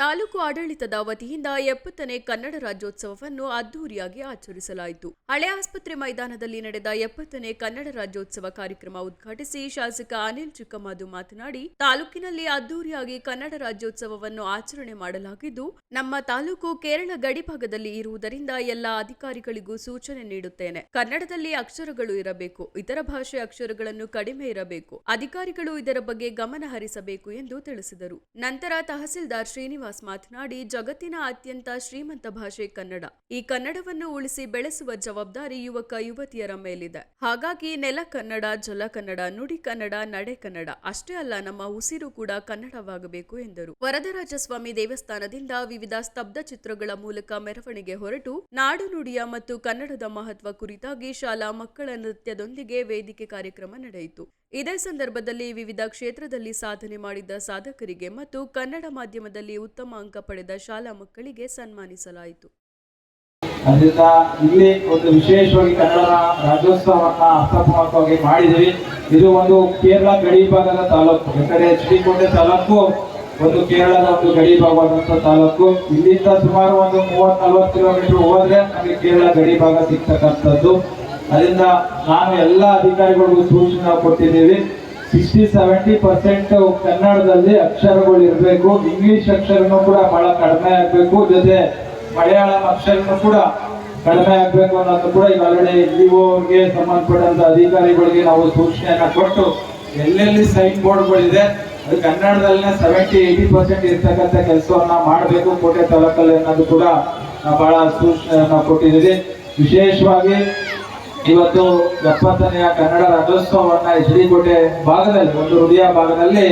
ತಾಲೂಕು ಆಡಳಿತದ ವತಿಯಿಂದ ಎಪ್ಪತ್ತನೇ ಕನ್ನಡ ರಾಜ್ಯೋತ್ಸವವನ್ನು ಅದ್ದೂರಿಯಾಗಿ ಆಚರಿಸಲಾಯಿತು. ಹಳೆ ಆಸ್ಪತ್ರೆ ಮೈದಾನದಲ್ಲಿ ನಡೆದ ಎಪ್ಪತ್ತನೇ ಕನ್ನಡ ರಾಜ್ಯೋತ್ಸವ ಕಾರ್ಯಕ್ರಮ ಉದ್ಘಾಟಿಸಿ ಶಾಸಕ ಅನಿಲ್ ಚಿಕ್ಕಮಾದು ಮಾತನಾಡಿ, ತಾಲೂಕಿನಲ್ಲಿ ಅದ್ದೂರಿಯಾಗಿ ಕನ್ನಡ ರಾಜ್ಯೋತ್ಸವವನ್ನು ಆಚರಣೆ ಮಾಡಲಾಗಿದ್ದು, ನಮ್ಮ ತಾಲೂಕು ಕೇರಳ ಗಡಿಭಾಗದಲ್ಲಿ ಇರುವುದರಿಂದ ಎಲ್ಲ ಅಧಿಕಾರಿಗಳಿಗೂ ಸೂಚನೆ ನೀಡುತ್ತೇನೆ. ಕನ್ನಡದಲ್ಲಿ ಅಕ್ಷರಗಳು ಇರಬೇಕು, ಇತರ ಭಾಷೆ ಅಕ್ಷರಗಳನ್ನು ಕಡಿಮೆ ಇರಬೇಕು, ಅಧಿಕಾರಿಗಳು ಇದರ ಬಗ್ಗೆ ಗಮನ ಹರಿಸಬೇಕು ಎಂದು ತಿಳಿಸಿದರು. ನಂತರ ತಹಸೀಲ್ದಾರ್ ಶ್ರೀನಿವಾಸ್ ಮಾತನಾಡಿ, ಜಗತ್ತಿನ ಅತ್ಯಂತ ಶ್ರೀಮಂತ ಭಾಷೆ ಕನ್ನಡ. ಈ ಕನ್ನಡವನ್ನು ಉಳಿಸಿ ಬೆಳೆಸುವ ಜವಾಬ್ದಾರಿ ಯುವಕ, ಯುವತಿಯರ ಮೇಲಿದೆ. ಹಾಗಾಗಿ ನೆಲ ಕನ್ನಡ, ಜಲ ಕನ್ನಡ, ನುಡಿ ಕನ್ನಡ, ನಡೆ ಕನ್ನಡ ಅಷ್ಟೇ ಅಲ್ಲ, ನಮ್ಮ ಉಸಿರು ಕೂಡ ಕನ್ನಡವಾಗಬೇಕು ಎಂದರು. ವರದರಾಜಸ್ವಾಮಿ ದೇವಸ್ಥಾನದಿಂದ ವಿವಿಧ ಸ್ತಬ್ಧ ಚಿತ್ರಗಳ ಮೂಲಕ ಮೆರವಣಿಗೆ ಹೊರಟು, ನಾಡು ನುಡಿಯ ಮತ್ತು ಕನ್ನಡದ ಮಹತ್ವ ಕುರಿತಾಗಿ ಶಾಲಾ ಮಕ್ಕಳ ನೃತ್ಯದೊಂದಿಗೆ ವೇದಿಕೆ ಕಾರ್ಯಕ್ರಮ ನಡೆಯಿತು. ಇದೇ ಸಂದರ್ಭದಲ್ಲಿ ವಿವಿಧ ಕ್ಷೇತ್ರದಲ್ಲಿ ಸಾಧನೆ ಮಾಡಿದ ಸಾಧಕರಿಗೆ ಮತ್ತು ಕನ್ನಡ ಮಾಧ್ಯಮದಲ್ಲಿ ಉತ್ತಮ ಅಂಕ ಪಡೆದ ಶಾಲಾ ಮಕ್ಕಳಿಗೆ ಸನ್ಮಾನಿಸಲಾಯಿತು. ಅದರಿಂದ ಇಲ್ಲಿ ಒಂದು ವಿಶೇಷವಾಗಿ ಕನ್ನಡ ರಾಜ್ಯೋತ್ಸವವನ್ನು ಅರ್ಥಪೂರ್ಣವಾಗಿ ಮಾಡಿದ್ದೀವಿ. ಇದು ಒಂದು ಕೇರಳ ಗಡಿ ಭಾಗದ ತಾಲೂಕು, ಯಾಕಂದರೆ ಎಚ್ ತಾಲೂಕು ಒಂದು ಕೇರಳದ ಒಂದು ಗಡಿ ಭಾಗವಾದಂಥ ತಾಲೂಕು. ಇಲ್ಲಿಂದ ಸುಮಾರು ಒಂದು ಮೂವತ್ ನಲ್ವತ್ತು ಕಿಲೋಮೀಟರ್ ಹೋದ್ರೆ ನಮಗೆ ಕೇರಳ ಗಡಿ ಭಾಗ ಸಿಗ್ತಕ್ಕಂಥದ್ದು. ಅದರಿಂದ ನಾನು ಎಲ್ಲ ಅಧಿಕಾರಿಗಳಿಗೂ ಸೂಚನೆ ಕೊಟ್ಟಿದ್ದೀವಿ. ಸಿಕ್ಸ್ಟಿ ಸೆವೆಂಟಿ ಪರ್ಸೆಂಟ್ ಕನ್ನಡದಲ್ಲಿ ಅಕ್ಷರಗಳು ಇರಬೇಕು. ಇಂಗ್ಲಿಷ್ ಅಕ್ಷರನೂ ಕೂಡ ಬಹಳ ಕಡಿಮೆ ಆಗಬೇಕು. ಜೊತೆ ಮಲಯಾಳಂ ಅಕ್ಷರನೂ ಕೂಡ ಕಡಿಮೆ ಆಗಬೇಕು ಅನ್ನೋದು ಕೂಡ ಈಗ ಆಲ್ರೆಡಿ ಇಒಗೆ ಸಂಬಂಧಪಟ್ಟಂತ ಅಧಿಕಾರಿಗಳಿಗೆ ನಾವು ಸೂಚನೆಯನ್ನು ಕೊಟ್ಟು ಎಲ್ಲೆಲ್ಲಿ ಸೈನ್ ಬೋರ್ಡ್ಗಳಿದೆ ಅದು ಕನ್ನಡದಲ್ಲೇ ಸೆವೆಂಟಿ ಏಯ್ಟಿ ಪರ್ಸೆಂಟ್ ಇರ್ತಕ್ಕಂಥ ಕೆಲಸವನ್ನ ಮಾಡಬೇಕು ಕೋಟೆ ತಾಲೂಕಲ್ಲಿ ಅನ್ನೋದು ಕೂಡ ನಾವು ಬಹಳ ಸೂಚನೆಯನ್ನು ಕೊಟ್ಟಿದ್ದೀವಿ. ವಿಶೇಷವಾಗಿ ಇವತ್ತು ಎಪ್ಪತ್ತನೆಯ ಕನ್ನಡ ರಾಜ್ಯೋತ್ಸವವನ್ನ ಎಚ್ ಭಾಗದಲ್ಲಿ, ಒಂದು ಹೃದಯ ಭಾಗದಲ್ಲಿ,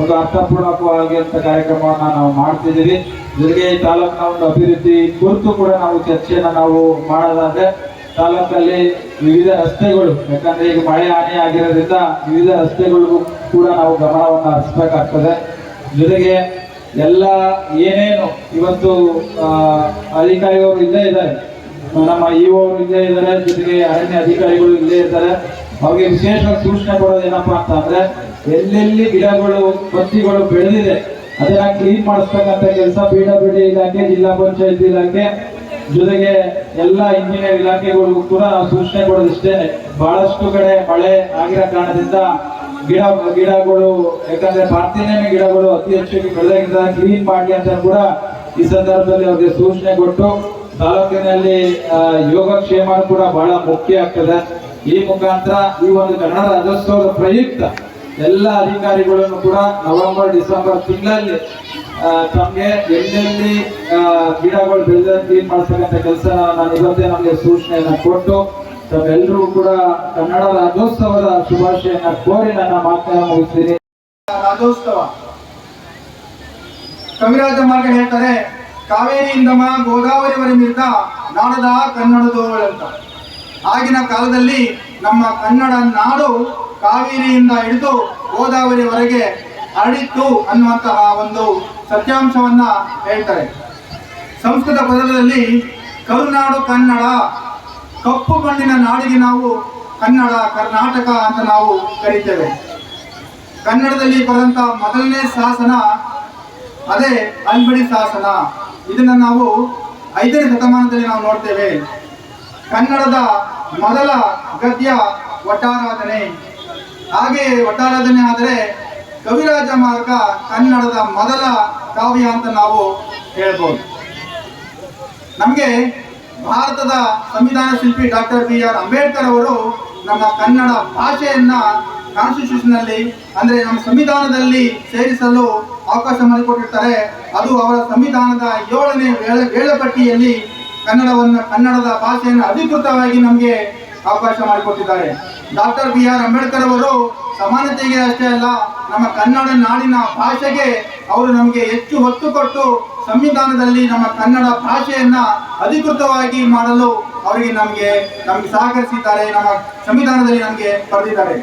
ಒಂದು ಅರ್ಥಪೂರ್ಣಕವಾಗಿರುವಂತ ಕಾರ್ಯಕ್ರಮವನ್ನ ನಾವು ಮಾಡ್ತಿದ್ದೀವಿ. ಜೊತೆಗೆ ಈ ತಾಲೂಕಿನ ಒಂದು ಅಭಿವೃದ್ಧಿ ಕುರಿತು ಕೂಡ ನಾವು ಚರ್ಚೆಯನ್ನ ನಾವು ಮಾಡೋದಾದ್ರೆ ತಾಲೂಕಲ್ಲಿ ವಿವಿಧ ರಸ್ತೆಗಳು, ಯಾಕಂದ್ರೆ ಈಗ ಮಳೆ ಹಾನಿ ಆಗಿರೋದ್ರಿಂದ ವಿವಿಧ ರಸ್ತೆಗಳಿಗೂ ಕೂಡ ನಾವು ಗಮನವನ್ನು ಹರಿಸ್ಬೇಕಾಗ್ತದೆ. ಜೊತೆಗೆ ಎಲ್ಲ ಏನೇನು ಇವತ್ತು ಅಧಿಕಾರಿಗಳು ಇಲ್ಲೇ ಇದ್ದಾರೆ ನಮ್ಮ ಇಒ ಇಲ್ಲೇ ಇದ್ದಾರೆ, ಜೊತೆಗೆ ಅರಣ್ಯ ಅಧಿಕಾರಿಗಳು ಇಲ್ಲೇ ಇದ್ದಾರೆ. ಅವ್ರಿಗೆ ವಿಶೇಷವಾಗಿ ಸೂಚನೆ ಕೊಡೋದು ಏನಪ್ಪಾ ಅಂತ ಅಂದ್ರೆ, ಎಲ್ಲೆಲ್ಲಿ ಗಿಡಗಳು ಪತ್ತಿಗಳು ಬೆಳೆದಿದೆ ಅದನ್ನ ಕ್ಲೀನ್ ಮಾಡಿಸ್ತಕ್ಕಂಥ ಕೆಲಸ ಬಿ ಡಿ ಇಲಾಖೆ, ಜಿಲ್ಲಾ ಪಂಚಾಯತ್ ಇಲಾಖೆ, ಜೊತೆಗೆ ಎಲ್ಲ ಇಂಜಿನಿಯರ್ ಇಲಾಖೆಗಳಿಗೂ ಕೂಡ ನಾವು ಸೂಚನೆ ಕೊಡೋದಿಷ್ಟೇ ಬಹಳಷ್ಟು ಕಡೆ ಮಳೆ ಆಗಿರೋ ಕಾರಣದಿಂದ ಗಿಡ, ಗಿಡಗಳು, ಯಾಕಂದ್ರೆ ಭಾರತೀಯ ಗಿಡಗಳು ಅತಿ ಹೆಚ್ಚು ಬೆಳೆದಾಗಿಂದ ಕ್ಲೀನ್ ಮಾಡಿ ಅಂತ ಕೂಡ ಈ ಸಂದರ್ಭದಲ್ಲಿ ಅವ್ರಿಗೆ ಸೂಚನೆ ಕೊಟ್ಟು ತಾಲೂಕಿನಲ್ಲಿ ಯೋಗ ಯೋಗಕ್ಷೇಮ ಕೂಡ ಬಹಳ ಮುಖ್ಯ ಆಗ್ತದೆ. ಈ ಮುಖಾಂತರ ಈ ಒಂದು ಕನ್ನಡ ರಾಜ್ಯೋತ್ಸವದ ಪ್ರಯುಕ್ತ ಎಲ್ಲ ಅಧಿಕಾರಿಗಳನ್ನು ಕೂಡ ನವೆಂಬರ್, ಡಿಸೆಂಬರ್ ತಿಂಗಳಲ್ಲಿ ತಮಗೆ ಎಲ್ಲೆಲ್ಲಿ ಗಿಡಗಳು ಬೆಳೆದ ಕ್ಲೀನ್ ಮಾಡಿಸ್ತಕ್ಕಂಥ ಕೆಲಸ ನಾನು ಇವತ್ತೇ ನಮಗೆ ಸೂಚನೆಯನ್ನು ಕೊಟ್ಟು ತಮ್ಮೆಲ್ಲರೂ ಕೂಡ ಕನ್ನಡ ರಾಜ್ಯೋತ್ಸವದ ಶುಭಾಶಯನ ಕೋರಿ ನನ್ನ ಮಾತನ್ನ ಮುಗಿಸ್ತೀನಿ. ರಾಜ್ಯೋತ್ಸವ. ಕವಿರಾಜ ಮಾರ್ಗ ಹೇಳ್ತಾರೆ ಕಾವೇರಿಯಿಂದ ಮಾ ಗೋದಾವರಿವರೆಗೆ ಮಿರ್ದ ನಾಡದ ಕನ್ನಡದೋಳು ಅಂತ ಆಗಿನ ಕಾಲದಲ್ಲಿ ನಮ್ಮ ಕನ್ನಡ ನಾಡು ಕಾವೇರಿಯಿಂದ ಹಿಡಿದು ಗೋದಾವರಿವರೆಗೆ ಹರಡಿತ್ತು ಅನ್ನುವಂತಹ ಒಂದು ಸತ್ಯಾಂಶವನ್ನ ಹೇಳ್ತಾರೆ. ಸಂಸ್ಕೃತ ಪದದಲ್ಲಿ ಕರುನಾಡು ಕನ್ನಡ, ಕಪ್ಪು ಮಣ್ಣಿನ ನಾಡಿಗೆ ನಾವು ಕನ್ನಡ, ಕರ್ನಾಟಕ ಅಂತ ನಾವು ಕರೀತೇವೆ. ಕನ್ನಡದಲ್ಲಿ ಬರೆದಂತಹ ಮೊದಲನೇ ಶಾಸನ ಅದೇ ಅಲ್ಬಡಿ ಶಾಸನ. ಇದನ್ನ ನಾವು ಐದನೇ ಶತಮಾನದಲ್ಲಿ ನಾವು ನೋಡ್ತೇವೆ. ಕನ್ನಡದ ಮೊದಲ ಗದ್ಯ ಒಟ್ಟಾರಾಧನೆ ಹಾಗೆ ಒಟ್ಟಾರಾಧನೆ ಆದರೆ ಕವಿರಾಜ ಮಾರ್ಗ ಕನ್ನಡದ ಮೊದಲ ಕಾವ್ಯ ಅಂತ ನಾವು ಹೇಳ್ಬೋದು. ನಮಗೆ ಭಾರತದ ಸಂವಿಧಾನ ಶಿಲ್ಪಿ ಡಾಕ್ಟರ್ ಬಿ ಆರ್ ಅಂಬೇಡ್ಕರ್ ಅವರು ನಮ್ಮ ಕನ್ನಡ ಭಾಷೆಯನ್ನ ಕಾನ್ಸ್ಟಿಟ್ಯೂಷನ್ನಲ್ಲಿ ಅಂದ್ರೆ ನಮ್ಮ ಸಂವಿಧಾನದಲ್ಲಿ ಸೇರಿಸಲು ಅವಕಾಶ ಮಾಡಿಕೊಟ್ಟಿರ್ತಾರೆ. ಅದು ಅವರ ಸಂವಿಧಾನದ ಏಳನೇ ವೇಳೆ, ವೇಳಾಪಟ್ಟಿಯಲ್ಲಿ ಕನ್ನಡವನ್ನು, ಕನ್ನಡದ ಭಾಷೆಯನ್ನು ಅಧಿಕೃತವಾಗಿ ನಮಗೆ ಅವಕಾಶ ಮಾಡಿಕೊಟ್ಟಿದ್ದಾರೆ. ಡಾಕ್ಟರ್ ಬಿ ಆರ್ ಅಂಬೇಡ್ಕರ್ ಅವರು ಸಮಾನತೆಗೆ ಅಷ್ಟೇ ಅಲ್ಲ, ನಮ್ಮ ಕನ್ನಡ ನಾಡಿನ ಭಾಷೆಗೆ ಅವರು ನಮಗೆ ಹೆಚ್ಚು ಒತ್ತು ಕೊಟ್ಟು ಸಂವಿಧಾನದಲ್ಲಿ ನಮ್ಮ ಕನ್ನಡ ಭಾಷೆಯನ್ನ ಅಧಿಕೃತವಾಗಿ ಮಾಡಲು ಅವರಿಗೆ ನಮಗೆ ನಮಗೆ ಸಹಕರಿಸಿದ್ದಾರೆ, ನಮ್ಮ ಸಂವಿಧಾನದಲ್ಲಿ ನಮಗೆ ಬರೆದಿದ್ದಾರೆ.